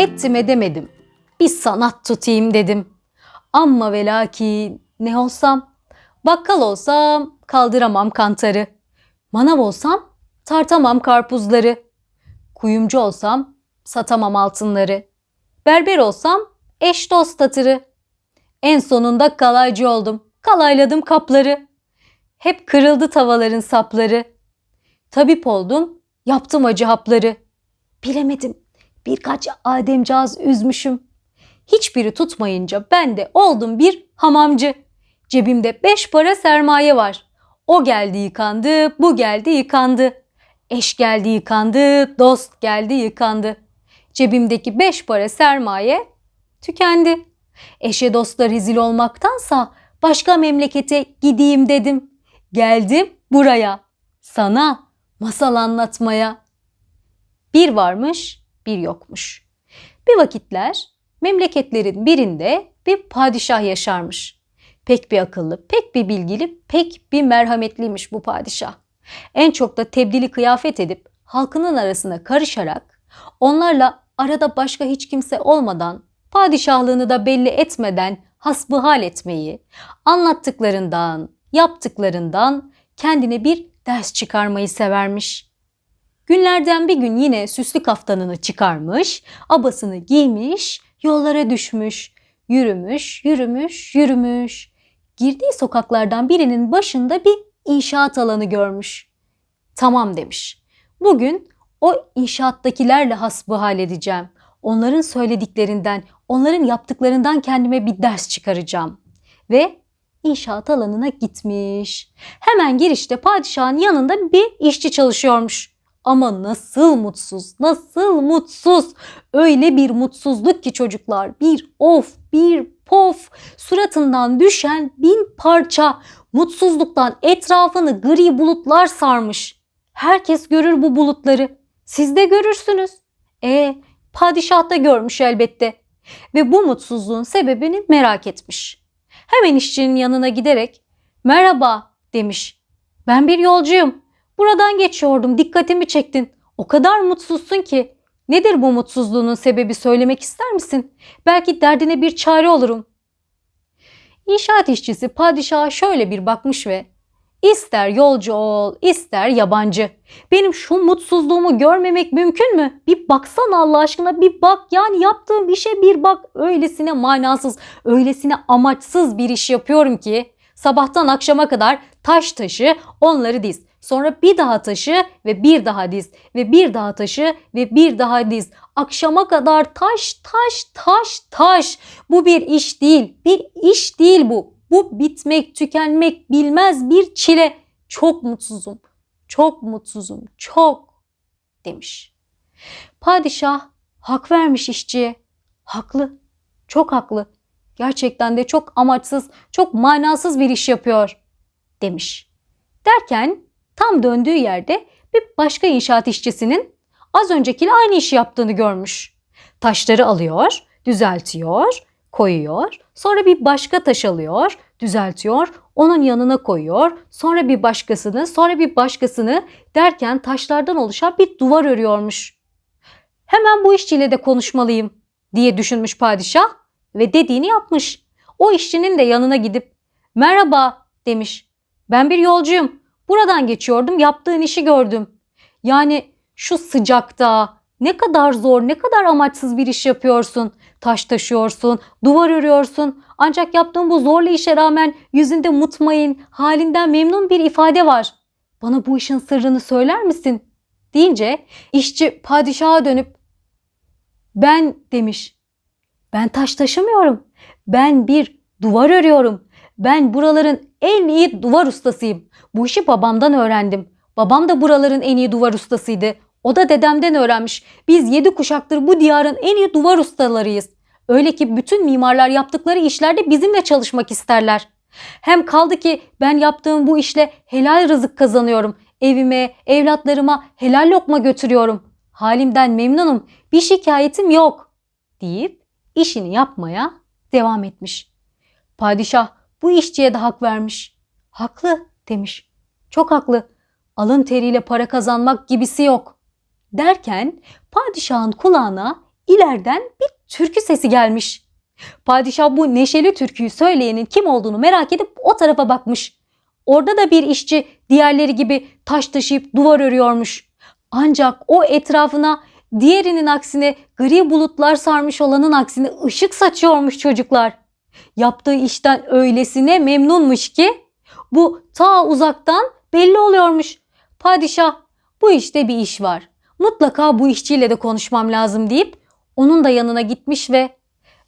Ettim edemedim. Bir sanat tutayım dedim. Amma ve lakin ne olsam? Bakkal olsam kaldıramam kantarı. Manav olsam tartamam karpuzları. Kuyumcu olsam satamam altınları. Berber olsam eş dost tatırı. En sonunda kalaycı oldum. Kalayladım kapları. Hep kırıldı tavaların sapları. Tabip oldum, yaptım acı hapları. Bilemedim, birkaç ademcağız üzmüşüm. Hiçbiri tutmayınca ben de oldum bir hamamcı. Cebimde beş para sermaye var. O geldi yıkandı, bu geldi yıkandı. Eş geldi yıkandı, dost geldi yıkandı. Cebimdeki beş para sermaye tükendi. Eşe dosta rezil olmaktansa başka memlekete gideyim dedim. Geldim buraya. Sana masal anlatmaya. Bir varmış, bir yokmuş. Bir vakitler memleketlerin birinde bir padişah yaşarmış. Pek bir akıllı, pek bir bilgili, pek bir merhametliymiş bu padişah. En çok da tebdili kıyafet edip halkının arasına karışarak onlarla arada başka hiç kimse olmadan padişahlığını da belli etmeden hasbihal etmeyi, anlattıklarından, yaptıklarından kendine bir ders çıkarmayı severmiş. Günlerden bir gün yine süslü kaftanını çıkarmış, abasını giymiş, yollara düşmüş, yürümüş, yürümüş, yürümüş. Girdiği sokaklardan birinin başında bir inşaat alanı görmüş. Tamam demiş. Bugün o inşaattakilerle hasbihal edeceğim. Onların söylediklerinden, onların yaptıklarından kendime bir ders çıkaracağım. Ve inşaat alanına gitmiş. Hemen girişte padişahın yanında bir işçi çalışıyormuş. Ama nasıl mutsuz, nasıl mutsuz. Öyle bir mutsuzluk ki çocuklar. Bir of, bir pof. Suratından düşen bin parça. Mutsuzluktan etrafını gri bulutlar sarmış. Herkes görür bu bulutları. Siz de görürsünüz. E padişah da görmüş elbette. Ve bu mutsuzluğun sebebini merak etmiş. Hemen işçinin yanına giderek "Merhaba." demiş. "Ben bir yolcuyum. Buradan geçiyordum. Dikkatimi çektin. O kadar mutsuzsun ki. Nedir bu mutsuzluğunun sebebi söylemek ister misin? Belki derdine bir çare olurum." İnşaat işçisi padişaha şöyle bir bakmış ve İster yolcu ol, ister yabancı. Benim şu mutsuzluğumu görmemek mümkün mü? Bir baksana Allah aşkına bir bak. Yani yaptığım işe bir bak. Öylesine manasız, öylesine amaçsız bir iş yapıyorum ki. Sabahtan akşama kadar taş taşı onları diz. Sonra bir daha taşı ve bir daha diz ve bir daha taşı ve bir daha diz. Akşama kadar taş taş taş taş. Bu bir iş değil. Bir iş değil bu. Bu bitmek, tükenmek bilmez bir çile. Çok mutsuzum. Çok mutsuzum. Çok demiş. Padişah hak vermiş işçiye. Haklı. Çok haklı. Gerçekten de çok amaçsız, çok manasız bir iş yapıyor demiş. Derken tam döndüğü yerde bir başka inşaat işçisinin az öncekiyle aynı işi yaptığını görmüş. Taşları alıyor, düzeltiyor, koyuyor. Sonra bir başka taş alıyor, düzeltiyor, onun yanına koyuyor. Sonra bir başkasını, sonra bir başkasını derken taşlardan oluşan bir duvar örüyormuş. Hemen bu işçiyle de konuşmalıyım diye düşünmüş padişah ve dediğini yapmış. O işçinin de yanına gidip merhaba demiş. Ben bir yolcuyum. Buradan geçiyordum yaptığın işi gördüm. Yani şu sıcakta ne kadar zor, ne kadar amaçsız bir iş yapıyorsun. Taş taşıyorsun, duvar örüyorsun. Ancak yaptığın bu zorlu işe rağmen yüzünde mutmain, halinden memnun bir ifade var. Bana bu işin sırrını söyler misin? deyince işçi padişaha dönüp ben demiş. Ben taş taşımıyorum. Ben bir duvar örüyorum. Ben buraların en iyi duvar ustasıyım. Bu işi babamdan öğrendim. Babam da buraların en iyi duvar ustasıydı. O da dedemden öğrenmiş. Biz yedi kuşaktır bu diyarın en iyi duvar ustalarıyız. Öyle ki bütün mimarlar yaptıkları işlerde bizimle çalışmak isterler. Hem kaldı ki ben yaptığım bu işle helal rızık kazanıyorum. Evime, evlatlarıma helal lokma götürüyorum. Halimden memnunum. Bir şikayetim yok." deyip işini yapmaya devam etmiş. Padişah bu işçiye de hak vermiş. Haklı demiş. Çok haklı. Alın teriyle para kazanmak gibisi yok. Derken padişahın kulağına ileriden bir türkü sesi gelmiş. Padişah bu neşeli türküyü söyleyenin kim olduğunu merak edip o tarafa bakmış. Orada da bir işçi diğerleri gibi taş taşıyıp duvar örüyormuş. Ancak o etrafına diğerinin aksine gri bulutlar sarmış olanın aksine ışık saçıyormuş çocuklar. Yaptığı işten öylesine memnunmuş ki bu ta uzaktan belli oluyormuş. Padişah bu işte bir iş var. Mutlaka bu işçiyle de konuşmam lazım deyip onun da yanına gitmiş ve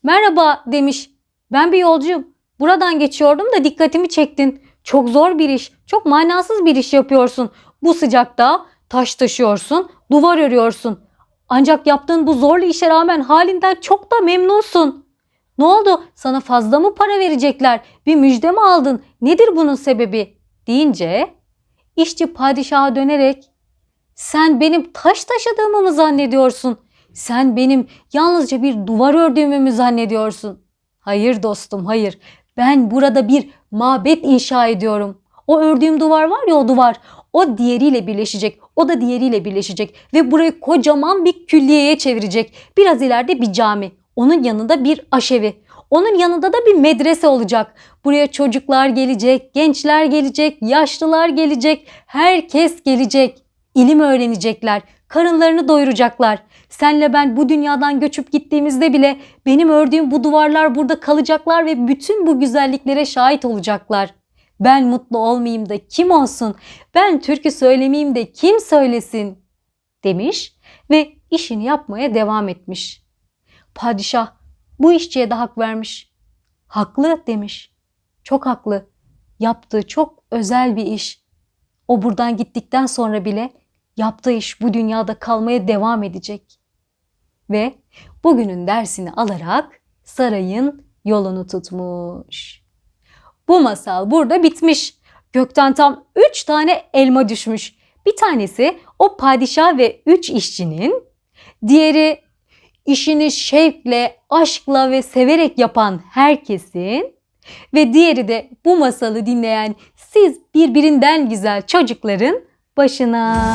merhaba demiş. Ben bir yolcuyum. Buradan geçiyordum da dikkatimi çektin. Çok zor bir iş, çok manasız bir iş yapıyorsun. Bu sıcakta taş taşıyorsun, duvar örüyorsun. Ancak yaptığın bu zorlu işe rağmen halinden çok da memnunsun. Ne oldu? Sana fazla mı para verecekler? Bir müjde mi aldın? Nedir bunun sebebi? deyince işçi padişaha dönerek sen benim taş taşıdığımı mı zannediyorsun? Sen benim yalnızca bir duvar ördüğümü mü zannediyorsun? Hayır dostum hayır. Ben burada bir mabet inşa ediyorum. O ördüğüm duvar var ya o duvar. O diğeriyle birleşecek. O da diğeriyle birleşecek. Ve burayı kocaman bir külliyeye çevirecek. Biraz ileride bir cami. Onun yanında bir aşevi. Onun yanında da bir medrese olacak. Buraya çocuklar gelecek, gençler gelecek, yaşlılar gelecek, herkes gelecek. İlim öğrenecekler, karınlarını doyuracaklar. Senle ben bu dünyadan göçüp gittiğimizde bile benim ördüğüm bu duvarlar burada kalacaklar ve bütün bu güzelliklere şahit olacaklar. Ben mutlu olmayayım da kim olsun? Ben türkü söylemeyeyim de kim söylesin? demiş ve işini yapmaya devam etmiş. Padişah bu işçiye de hak vermiş. Haklı demiş. Çok haklı. Yaptığı çok özel bir iş. O buradan gittikten sonra bile yaptığı iş bu dünyada kalmaya devam edecek. Ve bugünün dersini alarak sarayın yolunu tutmuş. Bu masal burada bitmiş. Gökten tam üç tane elma düşmüş. Bir tanesi o padişah ve üç işçinin, diğeri işini şevkle, aşkla ve severek yapan herkesin ve diğeri de bu masalı dinleyen siz birbirinden güzel çocukların başına.